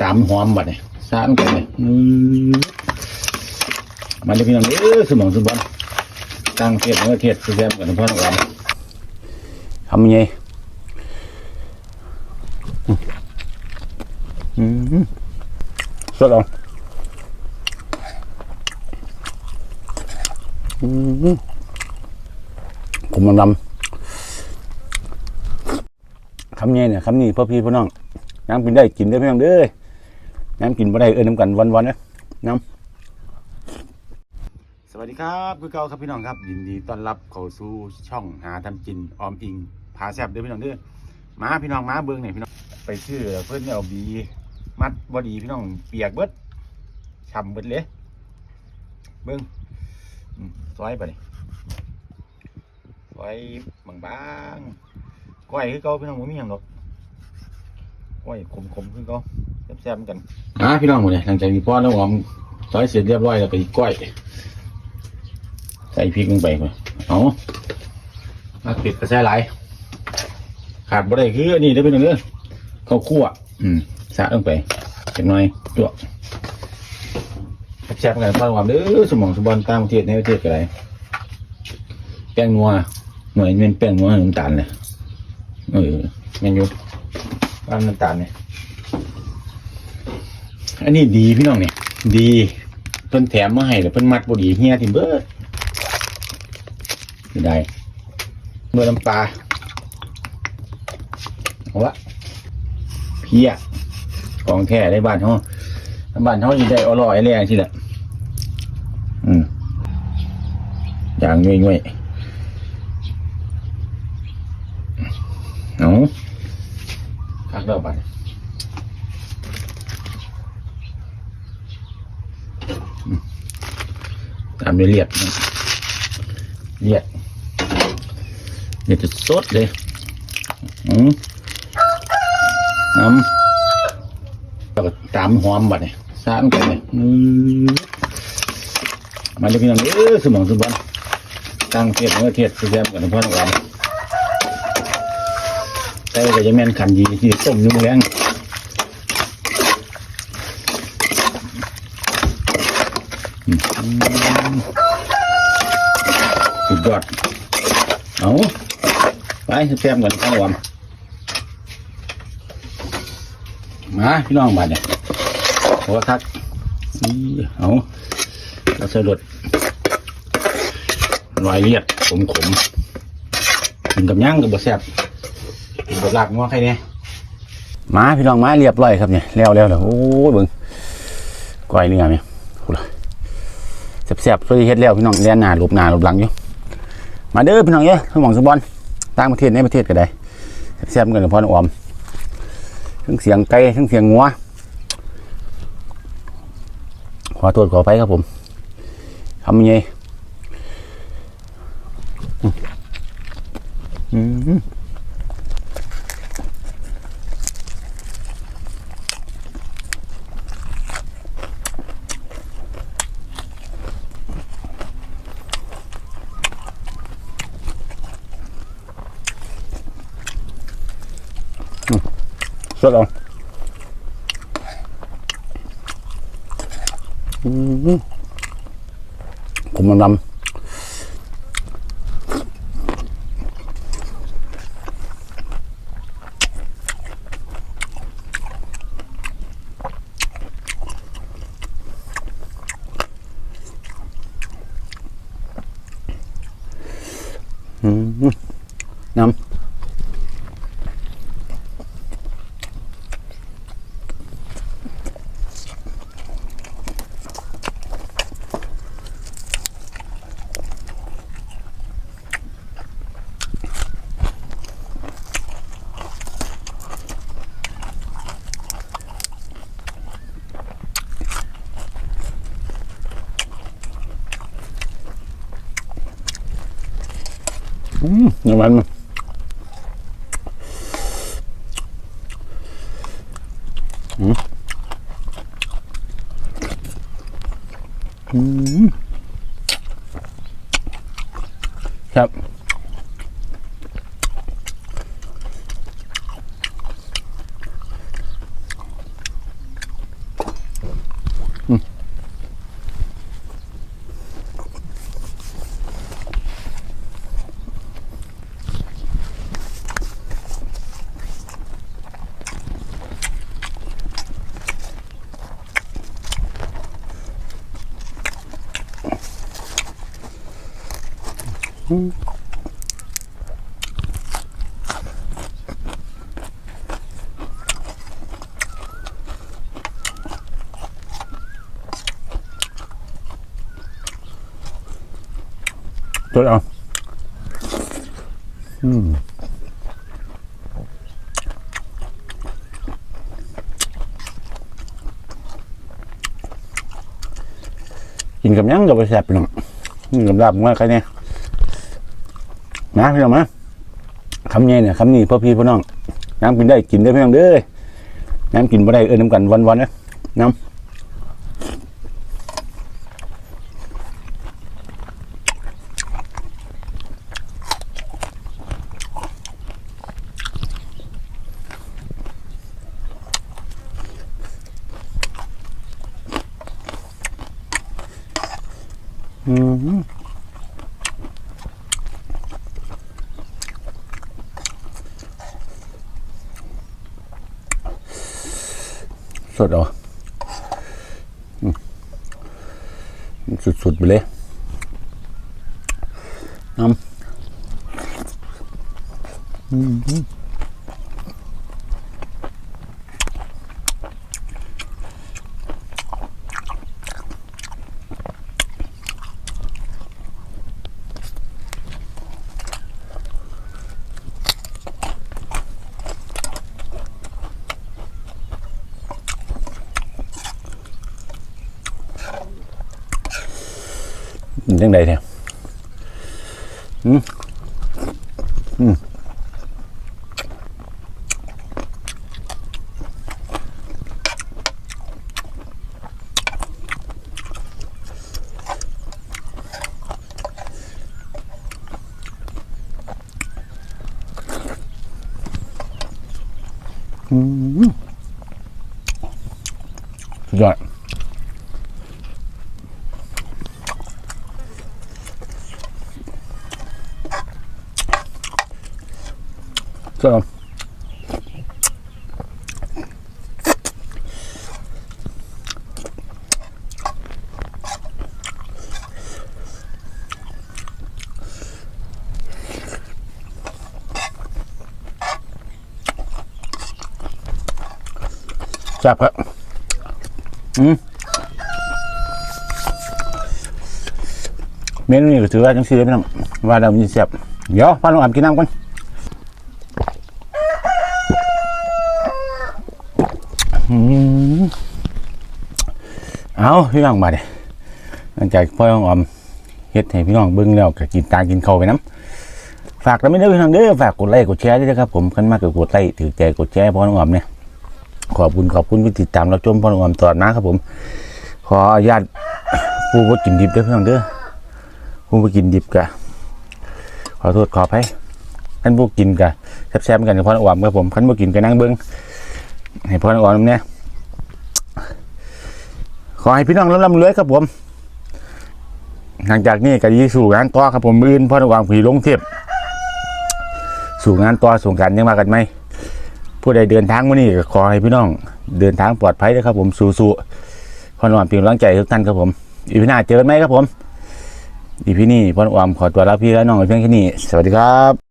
ตามหอมบัดเนี่ยสานกันเลยมาเลยพี่น้องเออสมองสมบัติตั้งเทียบเมื่อเทียบแซมกันพ่อหวานทำยังไงอืมสดเอาอืมผมมันดำคำนี้เนี่ยคำนี้พ่อพี่พ่อน้องน้ำกินได้กินได้เพียงเด้อ น้ำกินบ่ได้เออน้ำกันวันๆนะน้ำสวัสดีครับคือเก่าครับพี่น้องครับยินดีต้อนรับเข้าสู่ช่องหาทำกินออมอิงพาแซบเด้อพี่น้องเด้อมาพี่น้องมาเบิ้งเนี่ยพี่น้องไปซื้อเพื่อนเอาบีมัดบอดีพี่น้องเปียกเบิดช่ำเบิดเลยเบิ้งซอยไปนี่ซอยบางๆก้อยคือเก่าพี่น้องผมมีอย่างดอกก้อยขมๆขึ้นก็แซ่บๆกัน อะพี่น้องหมดเลยหลังจากที่พ่อน้องหอมซอยเสร็จเรียบร้อยแล้วก็อีกก้อย ใส่พริกลงไปก่อนเอามาปิดกระแสไหลายขาดบ่ได้คืออันนี้ได้เป็นองเด้อข้าวคั่ว อืมสะลงไปจักหน่อยจวแซ่บๆกันพ่อน้องหอมเด้อสมองสมบัติต่างประเทศในประเทศก็ได้แป้งนัวหน่วยเป็นแป้งนัวน้ำตาลเลยเออแมนอยู่บ้านน้ำตาลเนี่ย อันนี้ดีพี่น้องเนี่ย ดีเพิ่นแถมมาให้แล้วเพิ่นมัดบดีเฮียทิมเบิร์ดไม่ได้เมื่อน้ำปลาเอาวะเพียของแท้ได้บ้านเขาบ้านเขาอยู่ได้อร่อยแรงสิแหละอืมอย่างง่วยๆเอาคักเล่าไป ตามด้วยเลียดเลียดเลียดจะสดเลยอืมน้ำแล้วก็ตามหอมบัดเนี่ยสานกันเลยมาเลยพี่น้องเออสมองสมบัติตั้งเทียบเมื่อเทียบแซมกันพ่อหวานใส่ก็จะแม่นขันดีที่ต้มยุ่งแรงอืม สุดยอดเอาไปแซมกันข้าวหวานมาพี่น้องบาดเนี่ยหัวทักนี่เอาเราสลดรอยเลียดขมขมๆกินกับย่างกับบะแซ่บกดลากงัวใครเนี่ยมาพี่น้องมาเรียบร้อยครับเนี่ยแล้วแล้วแล้วโอ้ยเบิ่งก้อยเนื้อเนี่ย แซ่บๆเพื่อเฮ็ดแล้วพี่น้องเลียนหน้าหลบหน้าหลบหลังอยู่ มาเด้อพี่น้องเอ้ยสมองสมบอลต่างประเทศในประเทศก็ได้แซ่บๆกันกับพ่อน้องออมทั้งเสียงไก่ทั้งเสียงงัวขอโทษขอไปครับผมทำยังไงอืม สดเอาอืมผมมันดำอืมน้ำ อืมน้ำมันมันอืมอืมครับ ตัวเอาอืมกินกับหยังกับไปแซ่บพี่น้องกินกับลาบว่าใครเนี่ย นะพี่น้องมาคำนี้เนี่ยคำนี้พ่อพี่พ่อน้องน้ำกินได้กินได้พี่น้องเด้อน้ำกินบ่ได้เออน้ำกันวันๆนะน้ำอืม สดเออืมสุดๆไปเลยน้ำอืม จังใดเนี่ยอืมอืมอืม สุดยอด So. Chạp ạ. Ừ. เมนูนี้ก็ถือว่าจังซี่เลยพี่น้องว่ เราวพาลงอาบกินน้ำก่อนอืมเอาพี่น้องมาเด้หลังจากพ่อน้องออมเฮ็ดให้พี่น้องเบิ่งแล้วก็กินตากินข้าวไปน้ำฝากแล้วไม่ได้พี่น้องเด้อฝากกดไลค์กดแชร์ด้วยนะครับผมขึ้นมากกดไลค์ถือใจกดแชร์พ่อน้องออมเนี่ยขอบคุณขอบคุณที่ติดตามรับชมพ่อน้องออมตลอดมาครับผม ขออนุญาตผู้บ่กินดิบด้อพี่น้องเด้อผู้บ่กินดิบกะขอโทษขออภัยท่านผู้กินกะแซ่บๆกันกับพ่อน้องออมครับผมท่านผู้กินก็นั่งเบิ่ง ให้พ่อน้องอ่อนเนี่ยขอให้พี่น้องร่ำรวยครับผม หลังจากนี้ก็ยีสู่งานต่อครับผมอื่นพ่อน้องผีลงเทียบสู่งานต่อส่งกันยังมากันไหมผู้ใดเดินทางมานี่ก็ขอให้พี่น้อง เดินทางปลอดภัยนะครับ ผมสู่ๆพ่อน้องอ่อนเป็นกำลังใจทุกท่านครับผมอีพีหน้าเจอกันไหมครับผมอีพีนี้พ่อน้องขอตัวลาพี่และน้องไว้เพียงแค่นี้ สวัสดีครับ